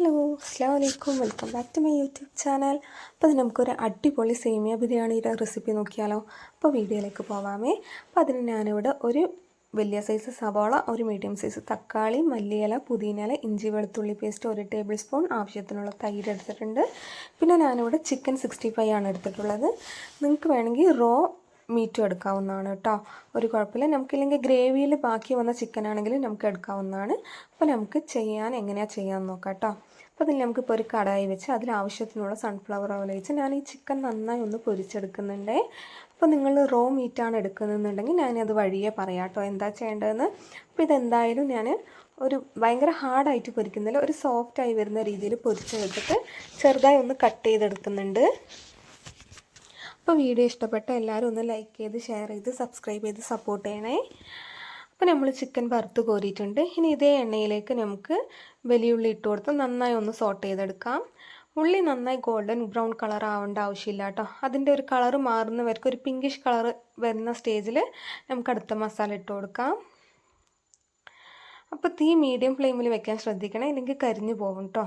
Hello അസ്സാം വലൈക്കും welcome back to my YouTube channel. അപ്പോൾ നമുക്കൊരു അടിപൊളി സേമിയ ബിരിയാണിയുടെ റെസിപ്പി നോക്കിയാലോ? അപ്പോൾ വീഡിയോയിലേക്ക് പോവാമേ. അപ്പോൾ അതിന് ഞാനിവിടെ ഒരു വലിയ സൈസ് സവാള ഒരു മീഡിയം സൈസ് തക്കാളി മല്ലിയില പുതിനയില ഇഞ്ചി വെളുത്തുള്ളി പേസ്റ്റ് ഒരു ടേബിൾ സ്പൂൺ ആവശ്യത്തിനുള്ള തൈര് എടുത്തിട്ടുണ്ട്. പിന്നെ ഞാനിവിടെ ചിക്കൻ സിക്സ്റ്റി ഫൈവ് ആണ് എടുത്തിട്ടുള്ളത്. നിങ്ങൾക്ക് വേണമെങ്കിൽ റോ മീറ്റും എടുക്കാവുന്നതാണ് കേട്ടോ. ഒരു കുഴപ്പമില്ല. നമുക്കില്ലെങ്കിൽ ഗ്രേവിയിൽ ബാക്കി വന്ന ചിക്കൻ ആണെങ്കിൽ നമുക്ക് എടുക്കാവുന്നതാണ്. അപ്പോൾ നമുക്ക് ചെയ്യാൻ എങ്ങനെയാണ് ചെയ്യാമെന്ന് നോക്കാം കേട്ടോ. അപ്പോൾ അതിൽ നമുക്കിപ്പോൾ ഒരു കടായി വെച്ച് അതിൽ ആവശ്യത്തിനുള്ള സൺഫ്ലവർ ഓയിൽ വെച്ച് ഞാൻ ഈ ചിക്കൻ നന്നായി ഒന്ന് പൊരിച്ചെടുക്കുന്നുണ്ട്. അപ്പോൾ നിങ്ങൾ റോ മീറ്റാണ് എടുക്കുന്നതെന്നുണ്ടെങ്കിൽ ഞാനത് വഴിയേ പറയാം കേട്ടോ. എന്താ ചെയ്യേണ്ടതെന്ന്? അപ്പോൾ ഇതെന്തായാലും ഞാൻ ഒരു ഭയങ്കര ഹാർഡായിട്ട് പൊരിക്കുന്നില്ല ഒരു സോഫ്റ്റായി വരുന്ന രീതിയിൽ പൊരിച്ചെടുത്തിട്ട് ചെറുതായി ഒന്ന് കട്ട് ചെയ്തെടുക്കുന്നുണ്ട്. അപ്പോൾ വീഡിയോ ഇഷ്ടപ്പെട്ട എല്ലാവരും ഒന്ന് ലൈക്ക് ചെയ്ത് ഷെയർ ചെയ്ത് സബ്സ്ക്രൈബ് ചെയ്ത് സപ്പോർട്ട് ചെയ്യണേ. അപ്പോൾ നമ്മൾ ചിക്കൻ വറുത്ത് കോരിയിട്ടുണ്ട്. ഇനി ഇതേ എണ്ണയിലേക്ക് നമുക്ക് വലിയുള്ളി ഇട്ട് കൊടുത്ത് നന്നായി ഒന്ന് സോട്ട് ചെയ്തെടുക്കാം. ഉള്ളി നന്നായി ഗോൾഡൻ ബ്രൗൺ കളർ ആവേണ്ട ആവശ്യമില്ല കേട്ടോ അതിന്റെ ഒരു കളർ മാറുന്നവർക്ക് ഒരു പിങ്കിഷ് കളർ വരുന്ന സ്റ്റേജിൽ നമുക്ക് അടുത്ത മസാല ഇട്ട് കൊടുക്കാം. അപ്പോൾ തീ മീഡിയം ഫ്ലെയിമിൽ വെക്കാൻ ശ്രദ്ധിക്കണം. ഇല്ലെങ്കിൽ കരിഞ്ഞു പോകും കേട്ടോ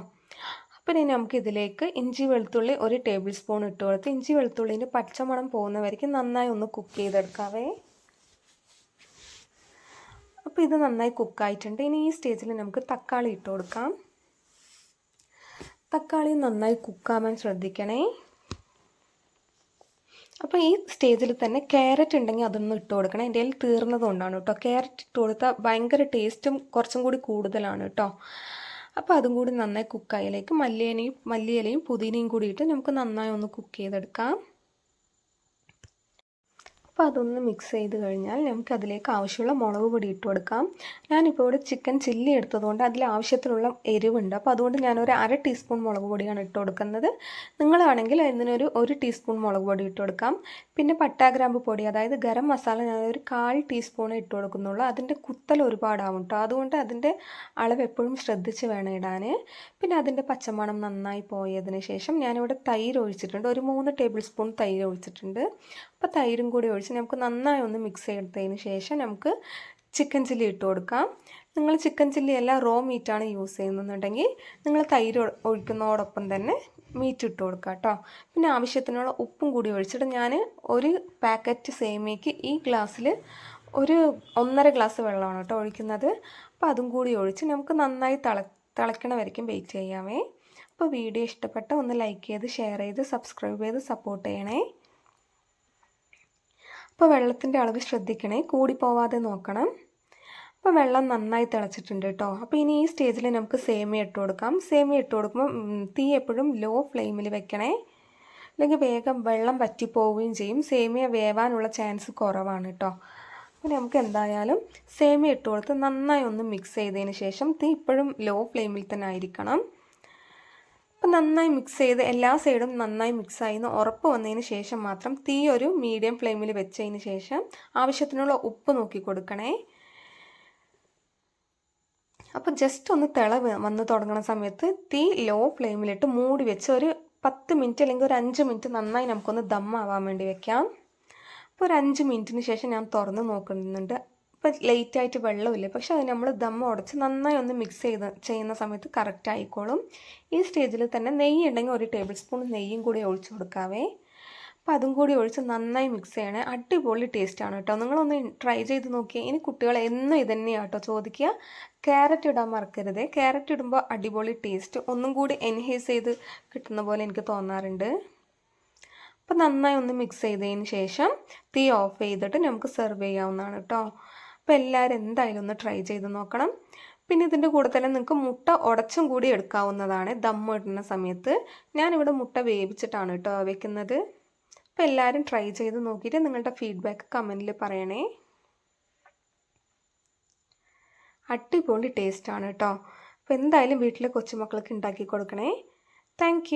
അപ്പോൾ ഇനി നമുക്ക് ഇതിലേക്ക് ഇഞ്ചി വെളുത്തുള്ളി ഒരു ടേബിൾ സ്പൂൺ ഇട്ട് കൊടുത്ത് ഇഞ്ചി വെളുത്തുള്ളിന്റെ പച്ചമണം പോകുന്നവരേക്കും നന്നായി ഒന്ന് കുക്ക് ചെയ്തെടുക്കാവേ. അപ്പോൾ ഇത് നന്നായി കുക്കായിട്ടുണ്ട് ഇനി ഈ സ്റ്റേജിൽ നമുക്ക് തക്കാളി ഇട്ട് കൊടുക്കാം. തക്കാളി നന്നായി കുക്കാവാൻ ശ്രദ്ധിക്കണേ. അപ്പോൾ ഈ സ്റ്റേജിൽ തന്നെ ക്യാരറ്റ് ഉണ്ടെങ്കിൽ അതൊന്നും ഇട്ട് കൊടുക്കണം. എന്റെ കയ്യിൽ തീർന്നതുകൊണ്ടാണ് കേട്ടോ. ക്യാരറ്റ് ഇട്ട് കൊടുത്താൽ ഭയങ്കര ടേസ്റ്റും കുറച്ചും കൂടി കൂടുതലാണ് കേട്ടോ. അപ്പോൾ അതും കൂടി നന്നായി കുക്കായിലേക്ക് മല്ലിയിലയും മല്ലിയിലയും പുതിനയും കൂടിയിട്ട് നമുക്ക് നന്നായി ഒന്ന് കുക്ക് ചെയ്തെടുക്കാം. അപ്പോൾ അതൊന്ന് മിക്സ് ചെയ്ത് കഴിഞ്ഞാൽ നമുക്ക് അതിലേക്ക് ആവശ്യമുള്ള മുളക് പൊടി ഇട്ട് കൊടുക്കാം. ഞാനിപ്പോൾ ഇവിടെ ചിക്കൻ ചില്ലി എടുത്തതുകൊണ്ട് അതിൽ ആവശ്യത്തിനുള്ള എരിവുണ്ട്. അപ്പോൾ അതുകൊണ്ട് ഞാനൊരു അര ടീസ്പൂൺ മുളക് പൊടിയാണ് ഇട്ട് കൊടുക്കുന്നത്. നിങ്ങളാണെങ്കിൽ അതിനൊരു ഒരു ടീസ്പൂൺ മുളക് പൊടി ഇട്ട് കൊടുക്കാം. പിന്നെ പട്ടാഗ്രാമ്പ് പൊടി അതായത് ഗരം മസാല ഞാനൊരു കാൽ ടീസ്പൂൺ ഇട്ട് കൊടുക്കുന്നുള്ളൂ. അതിന്റെ കുത്തൽ ഒരുപാടാവും കേട്ടോ അതുകൊണ്ട് അതിന്റെ അളവ് എപ്പോഴും ശ്രദ്ധിച്ച് വേണം ഇടാൻ പിന്നെ അതിന്റെ പച്ചമണം നന്നായി പോയതിന് ശേഷം ഞാനിവിടെ തൈര് ഒഴിച്ചിട്ടുണ്ട്. ഒരു മൂന്ന് ടേബിൾ സ്പൂൺ തൈര് ഒഴിച്ചിട്ടുണ്ട്. അപ്പോൾ തൈരും കൂടി നമുക്ക് നന്നായി ഒന്ന് മിക്സ് ചെയ്തതിന് ശേഷം നമുക്ക് ചിക്കൻ ചില്ലി ഇട്ട് കൊടുക്കാം. നിങ്ങൾ ചിക്കൻ ചില്ലി എല്ലാം റോ മീറ്റാണ് യൂസ് ചെയ്യുന്നുണ്ടെങ്കിൽ നിങ്ങൾ തൈര് ഒഴിക്കുന്നതോടൊപ്പം തന്നെ മീറ്റ് ഇട്ട് കൊടുക്കുക കേട്ടോ. പിന്നെ ആവശ്യത്തിനുള്ള ഉപ്പും കൂടി ഒഴിച്ചിട്ട് ഞാൻ ഒരു പാക്കറ്റ് സേമിയയ്ക്ക് ഈ ഗ്ലാസ്സിൽ ഒരു ഒന്നര ഗ്ലാസ് വെള്ളമാണ് കേട്ടോ ഒഴിക്കുന്നത്. അപ്പോൾ അതും കൂടി ഒഴിച്ച് നമുക്ക് നന്നായി തിള തിളയ്ക്കണ വരയ്ക്കും വെയിറ്റ് ചെയ്യാമേ. അപ്പോൾ വീഡിയോ ഇഷ്ടപ്പെട്ട ഒന്ന് ലൈക്ക് ചെയ്ത് ഷെയർ ചെയ്ത് സബ്സ്ക്രൈബ് ചെയ്ത് സപ്പോർട്ട് ചെയ്യണേ. അപ്പോൾ വെള്ളത്തിന്റെ അളവ് ശ്രദ്ധിക്കണേ. കൂടി പോവാതെ നോക്കണം. അപ്പോൾ വെള്ളം നന്നായി തിളച്ചിട്ടുണ്ട് കേട്ടോ അപ്പോൾ ഇനി ഈ സ്റ്റേജിൽ നമുക്ക് സേമിയ ഇട്ട് കൊടുക്കാം. സേമിയ ഇട്ട് കൊടുക്കുമ്പോൾ തീ എപ്പോഴും ലോ ഫ്ലെയിമിൽ വെക്കണേ. അല്ലെങ്കിൽ വേഗം വെള്ളം വറ്റിപ്പോവുകയും ചെയ്യും. സേമിയ വേവാനുള്ള ചാൻസ് കുറവാണ് കേട്ടോ അപ്പോൾ നമുക്ക് എന്തായാലും സേമിയ ഇട്ട് കൊടുത്ത് നന്നായി ഒന്ന് മിക്സ് ചെയ്തതിന് ശേഷം തീ ഇപ്പോഴും ലോ ഫ്ലെയിമിൽ തന്നെ ആയിരിക്കണം. അപ്പം നന്നായി മിക്സ് ചെയ്ത് എല്ലാ സൈഡും നന്നായി മിക്സായി എന്ന് ഉറപ്പ് വന്നതിന് ശേഷം മാത്രം തീ ഒരു മീഡിയം ഫ്ലെയിമിൽ വെച്ചതിന് ശേഷം ആവശ്യത്തിനുള്ള ഉപ്പ് നോക്കി കൊടുക്കണേ. അപ്പോൾ ജസ്റ്റ് ഒന്ന് തിള വന്ന് തുടങ്ങുന്ന സമയത്ത് തീ ലോ ഫ്ലെയിമിലിട്ട് മൂടി വെച്ച് ഒരു പത്ത് മിനിറ്റ് അല്ലെങ്കിൽ ഒരു അഞ്ച് മിനിറ്റ് നന്നായി നമുക്കൊന്ന് ദമ്മാവാൻ വേണ്ടി വെക്കാം. അപ്പോൾ ഒരു അഞ്ച് മിനിറ്റിന് ശേഷം ഞാൻ തുറന്ന് നോക്കുന്നുണ്ട്. ഇപ്പോൾ ലേറ്റ് ആയിട്ട് വെള്ളമില്ല? പക്ഷെ അത് നമ്മൾ ദമ്മ ഉടച്ച് നന്നായി ഒന്ന് മിക്സ് ചെയ്ത് ചെയ്യുന്ന സമയത്ത് കറക്റ്റ് ആയിക്കോളും. ഈ സ്റ്റേജിൽ തന്നെ നെയ്യ് ഉണ്ടെങ്കിൽ ഒരു ടേബിൾ സ്പൂൺ നെയ്യും കൂടി ഒഴിച്ച് കൊടുക്കാവേ. അപ്പോൾ അതും കൂടി ഒഴിച്ച് നന്നായി മിക്സ് ചെയ്യണേ. അടിപൊളി ടേസ്റ്റാണ് കേട്ടോ. നിങ്ങളൊന്ന് ട്രൈ ചെയ്ത് നോക്കിയാൽ ഇനി കുട്ടികൾ എന്നും ഇതന്നെയാണ് കേട്ടോ ചോദിക്കുക. ക്യാരറ്റ് ഇടാൻ മറക്കരുത്. ക്യാരറ്റ് ഇടുമ്പോൾ അടിപൊളി ടേസ്റ്റ് ഒന്നും കൂടി എൻഹേസ് ചെയ്ത് കിട്ടുന്ന പോലെ എനിക്ക് തോന്നാറുണ്ട്. അപ്പോൾ നന്നായി ഒന്ന് മിക്സ് ചെയ്തതിന് ശേഷം തീ ഓഫ് ചെയ്തിട്ട് നമുക്ക് സെർവ് ചെയ്യാവുന്നതാണ് കേട്ടോ. അപ്പോൾ എല്ലാവരും എന്തായാലും ഒന്ന് ട്രൈ ചെയ്ത് നോക്കണം. പിന്നെ ഇതിന്റെ കൂടെ തന്നെ നിങ്ങൾക്ക് മുട്ട ഉടച്ചും കൂടി എടുക്കാവുന്നതാണ്. ദം ഇടുന്ന സമയത്ത് ഞാനിവിടെ മുട്ട വേവിച്ചിട്ടാണ് കേട്ടോ വെക്കുന്നത്. അപ്പോൾ എല്ലാവരും ട്രൈ ചെയ്ത് നോക്കിയിട്ട് നിങ്ങളുടെ ഫീഡ്ബാക്ക് കമന്റിൽ പറയണേ. അടിപൊളി ടേസ്റ്റാണ് കേട്ടോ. അപ്പോൾ എന്തായാലും വീട്ടിലെ കൊച്ചുമക്കൾക്ക് ഉണ്ടാക്കി കൊടുക്കണേ. താങ്ക്